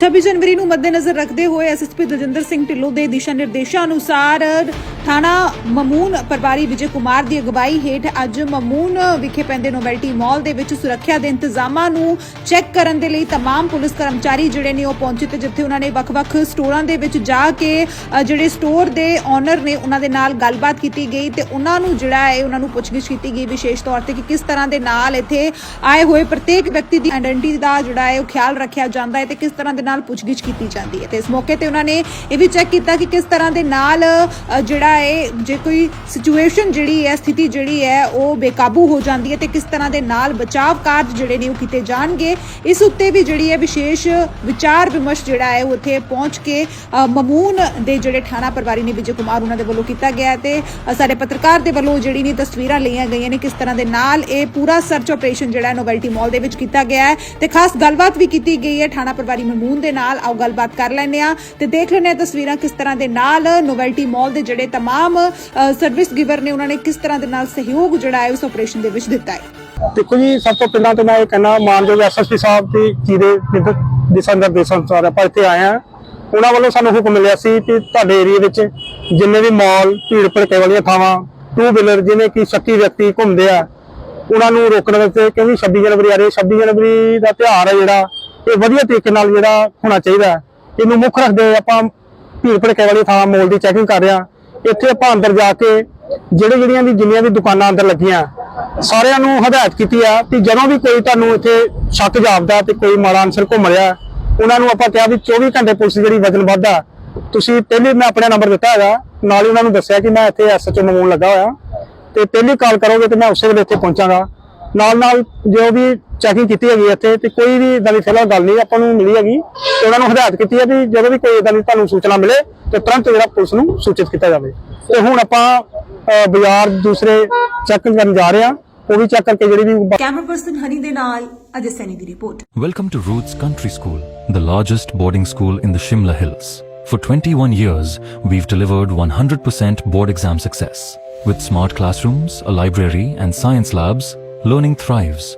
26 ਜਨਵਰੀ ਨੂੰ ਮੱਦੇਨਜ਼ਰ ਰੱਖਦੇ ਹੋਏ ਐਸਐਸਪੀ ਦਲਜਿੰਦਰ ਸਿੰਘ ਢਿੱਲੋਂ ਦੇ ਦਿਸ਼ਾ ਨਿਰਦੇਸ਼ਾਂ ਅਨੁਸਾਰ ਥਾਣਾ ਮਮੂਨ ਪਰਵਾਰੀ ਵਿਜੇ ਕੁਮਾਰ ਦੀ ਅਗਵਾਈ ਹੇਠ ਅੱਜ ਮਮੂਨ ਵਿਖੇ ਪੈਂਦੇ ਨੋਵੈਲਟੀ ਮਾਲ ਦੇ ਵਿੱਚ ਸੁਰੱਖਿਆ ਦੇ ਇੰਤਜ਼ਾਮਾਂ ਨੂੰ ਚੈੱਕ ਕਰਨ ਦੇ ਲਈ तमाम ਪੁਲਿਸ ਕਰਮਚਾਰੀ ਜਿਹੜੇ ਨੇ ਉਹ ਪਹੁੰਚੇ ਤੇ ਜਿੱਥੇ ਉਹਨਾਂ ਨੇ ਵੱਖ-ਵੱਖ ਸਟੋਰਾਂ ਦੇ ਵਿੱਚ ਜਾ ਕੇ ਅ, ਜਿਹੜੇ ਸਟੋਰ ਦੇ ਓਨਰ ਨੇ ਉਹਨਾਂ ਦੇ ਨਾਲ ਗੱਲਬਾਤ ਕੀਤੀ ਗਈ ਤੇ ਉਹਨਾਂ ਨੂੰ ਜਿਹੜਾ ਹੈ ਉਹਨਾਂ ਨੂੰ ਪੁੱਛਗਿੱਛ ਕੀਤੀ ਗਈ ਵਿਸ਼ੇਸ਼ ਤੌਰ ਤੇ ਕਿ ਕਿਸ ਤਰ੍ਹਾਂ ਦੇ ਨਾਲ ਇੱਥੇ ਆਏ ਹੋਏ ਪ੍ਰਤੇਕ ਵਿਅਕਤੀ ਦੀ ਆਇਡੈਂਟੀ ਦਾ ਜਿਹੜਾ ਹੈ ਉਹ ਖਿਆਲ ਰੱਖਿਆ ਜਾਂਦਾ ਹੈ ਤੇ ਕਿਸ ਤਰ੍ਹਾਂ ਦੇ ਨਾਲ ਪੁੱਛਗਿੱਛ ਕੀਤੀ ਜਾਂਦੀ ਹੈ। ਤੇ ਇਸ ਮੌਕੇ ਤੇ ਉਹਨਾਂ ਨੇ ਇਹ ਵੀ ਚੈੱਕ ਕੀਤਾ ਕਿ ਕਿਸ ਤਰ੍ਹਾਂ ਦੇ ਨਾਲ ਜਿਹੜਾ ਹੈ ਜੇ ਕੋਈ ਸਿਚੁਏਸ਼ਨ ਜਿਹੜੀ ਹੈ ਸਥਿਤੀ ਜਿਹੜੀ ਹੈ ਉਹ ਬੇਕਾਬੂ ਹੋ ਜਾਂਦੀ ਹੈ ਤੇ ਕਿਸ ਤਰ੍ਹਾਂ ਦੇ ਨਾਲ ਬਚਾਵ ਕਾਰਜ ਜਿਹੜੇ ਨੇ ਉਹ ਕੀਤੇ ਜਾਣਗੇ। ਇਸ ਉੱਤੇ ਵੀ ਜਿਹੜੀ ਹੈ ਵਿਸ਼ੇਸ਼ ਵਿਚਾਰ ਵਿਮਰਸ਼ ਜਿਹੜਾ ਹੈ ਉਹ ਉੱਥੇ ਪਹੁੰਚ ਕੇ ਅ, ਮਮੂਨ ਦੇ ਜਿਹੜੇ ਥਾਣਾ ਪਰਿਵਾਰੀ ਨੇ ਵਿਜੇ ਕੁਮਾਰ ਉਹਨਾਂ ਦੇ ਵੱਲੋਂ ਕੀਤਾ ਗਿਆ ਹੈ ਤੇ ਸਾਡੇ ਪੱਤਰਕਾਰ ਦੇ ਵੱਲੋਂ ਜਿਹੜੀ ਨੇ ਤਸਵੀਰਾਂ ਲਈਆਂ ਗਈਆਂ ਨੇ ਕਿਸ ਤਰ੍ਹਾਂ ਦੇ ਨਾਲ ਇਹ ਪੂਰਾ ਸਰਚ ਆਪਰੇਸ਼ਨ ਜਿਹੜਾ ਹੈ ਨੋਵੈਲਟੀ ਮਾਲ ਦੇ ਵਿੱਚ ਕੀਤਾ ਗਿਆ ਹੈ। ਤੇ ਖਾਸ ਗੱਲਬਾਤ ਵੀ ਕੀਤੀ ਗਈ ਹੈ ਥਾਣਾ ਪਰਿਵਾਰੀ ਮਮੂਨ ਦੇ ਨਾਲ ਆਓ ਗੱਲਬਾਤ ਕਰ ਲੈਂਦੇ ਆ ਤੇ ਦੇਖ ਲੈਂਦੇ ਆ ਤਸਵੀਰਾਂ ਕਿਸ ਤਰ੍ਹਾਂ ਦੇ ਨਾਲ ਨੋਵੈਲਟੀ ਮਾਲ ਦੇ ਜਿਹੜੇ तमाम ਸਰਵਿਸ ਗਿਵਰ ਨੇ ਉਹਨਾਂ ਨੇ ਕਿਸ ਤਰ੍ਹਾਂ ਦੇ ਨਾਲ ਸਹਿਯੋਗ ਜਿਹੜਾ ਹੈ ਉਸ ਆਪਰੇਸ਼ਨ ਦੇ ਵਿੱਚ ਦਿੱਤਾ ਹੈ ਦੇਖੋ ਜੀ ਸਭ ਤੋਂ ਪਹਿਲਾਂ ਤਾਂ ਮੈਂ ਇਹ ਕਹਿਣਾ ਮਾਨਯੋਗ ਐਸਐਸਪੀ ਸਾਹਿਬ ਦੀ ਜੀ ਦੇ ਨਿਰਦ- ਦਿਸ਼ਾ ਨਿਰਦੇਸ਼ਾਂ ਅਨੁਸਾਰ ਆਪਾਂ ਇੱਥੇ ਆਏ ਹਾਂ ਉਹਨਾਂ ਵੱਲੋਂ ਸਾਨੂੰ ਹੁਕਮ ਮਿਲਿਆ ਸੀ ਕਿ ਤੁਹਾਡੇ ਏਰੀਆ ਵਿੱਚ ਜਿੰਨੇ ਵੀ ਮਾਲ ਭੀੜ ਭੜਕੇ ਵਾਲੀਆਂ ਥਾਵਾਂ ਟੂ ਵੀਲਰ ਜਿਵੇਂ ਕਿ ਸ਼ੱਕੀ ਵਿਅਕਤੀ ਘੁੰਮਦੇ ਆ ਉਹਨਾਂ ਨੂੰ ਰੋਕਣ ਵਾਸਤੇ ਕਿਉਂਕਿ 26 ਜਨਵਰੀ ਆ ਰਹੀ ਹੈ 26 ਜਨਵਰੀ ਦਾ ਤਿਉਹਾਰ ਹੈ ਜਿਹੜਾ ਇਹ ਵਧੀਆ ਤਰੀਕੇ ਨਾਲ ਜਿਹੜਾ ਹੋਣਾ ਚਾਹੀਦਾ ਇਹਨੂੰ ਮੁੱਖ ਰੱਖਦੇ ਹੋਏ ਆਪਾਂ ਭੀੜ ਭੜਕੇ ਵਾਲੀ ਥਾਂ ਮੋਲ ਦੀ ਚੈਕਿੰਗ ਕਰ ਰਹੇ ਹਾਂ। ਇੱਥੇ ਆਪਾਂ ਅੰਦਰ ਜਾ ਕੇ ਜਿਹੜੇ ਜਿਹੜੀਆਂ ਵੀ ਜਿੰਨੀਆਂ ਵੀ ਦੁਕਾਨਾਂ ਅੰਦਰ ਲੱਗੀਆਂ, ਸਾਰਿਆਂ ਨੂੰ ਹਦਾਇਤ ਕੀਤੀ ਆ ਕਿ ਜਦੋਂ ਵੀ ਕੋਈ ਤੁਹਾਨੂੰ ਇੱਥੇ ਸ਼ੱਕ ਜਾਪਦਾ ਤੇ ਕੋਈ ਮਾੜਾ ਅਨਸਰ ਘੁੰਮ ਰਿਹਾ, ਉਹਨਾਂ ਨੂੰ ਆਪਾਂ ਕਿਹਾ ਵੀ 24 ਘੰਟੇ ਪੁਲਿਸ ਜਿਹੜੀ ਵਜਨਬੱਧ ਆ, ਤੁਸੀਂ ਪਹਿਲੇ ਮੈਂ ਆਪਣਾ ਨੰਬਰ ਦਿੱਤਾ ਹੈਗਾ, ਨਾਲ ਹੀ ਉਹਨਾਂ ਨੂੰ ਦੱਸਿਆ ਕਿ ਮੈਂ ਇੱਥੇ ਐਸਐਚਓ ਮਮੂਨ ਲੱਗਾ ਹੋਇਆ। ਤੇ ਪਹਿਲੀ ਕਾਲ ਕਰੋਗੇ ਤੇ ਮੈਂ ਉਸੇ ਵੇਲੇ ਇੱਥੇ ਪਹੁੰਚਾਂਗਾ। ਨਾਲ ਨਾਲ ਜੋ ਵੀ ਚੈਕਿੰਗ ਕੀਤੀ ਹੈਗੀ ਇੱਥੇ ਤੇ ਕੋਈ ਵੀ ਇਦਾਂ ਦੀ ਫਿਲਹਾਲ ਗੱਲ ਨਹੀਂ ਆਪਾਂ ਨੂੰ ਮਿਲੀ ਹੈਗੀ ਤੇ ਉਹਨਾਂ ਨੂੰ ਹਦਾਇਤ ਕੀਤੀ ਹੈ ਵੀ ਜਦੋਂ ਵੀ ਕੋਈ ਇਦਾਂ ਦੀ ਤੁਹਾਨੂੰ ਸੂਚਨਾ ਮਿਲੇ ਤੇ ਤੁਰੰਤ ਜਿਹੜਾ ਪੁਲਿਸ ਨੂੰ ਸੂਚਿਤ ਕੀਤਾ ਜਾਵੇ ਤੇ ਹੁਣ ਆਪਾਂ ਬਾਜ਼ਾਰ ਦੂਸਰੇ ਚੈੱਕ ਕਰਨ ਜਾ ਰਹੇ ਹਾਂ ਉਹ ਵੀ ਚੈੱਕ ਕਰਕੇ ਜਿਹੜੀ ਵੀ ਕੈਮਰਾ ਪਰਸਨ ਹਨੀ ਦੇ ਨਾਲ ਅਜੇ ਸੈਨੀ ਦੀ report Welcome to Roots Country School, the largest boarding school in the Shimla Hills. For 21 years, we've delivered 100% board exam success. With smart classrooms, a library, and science labs, learning thrives.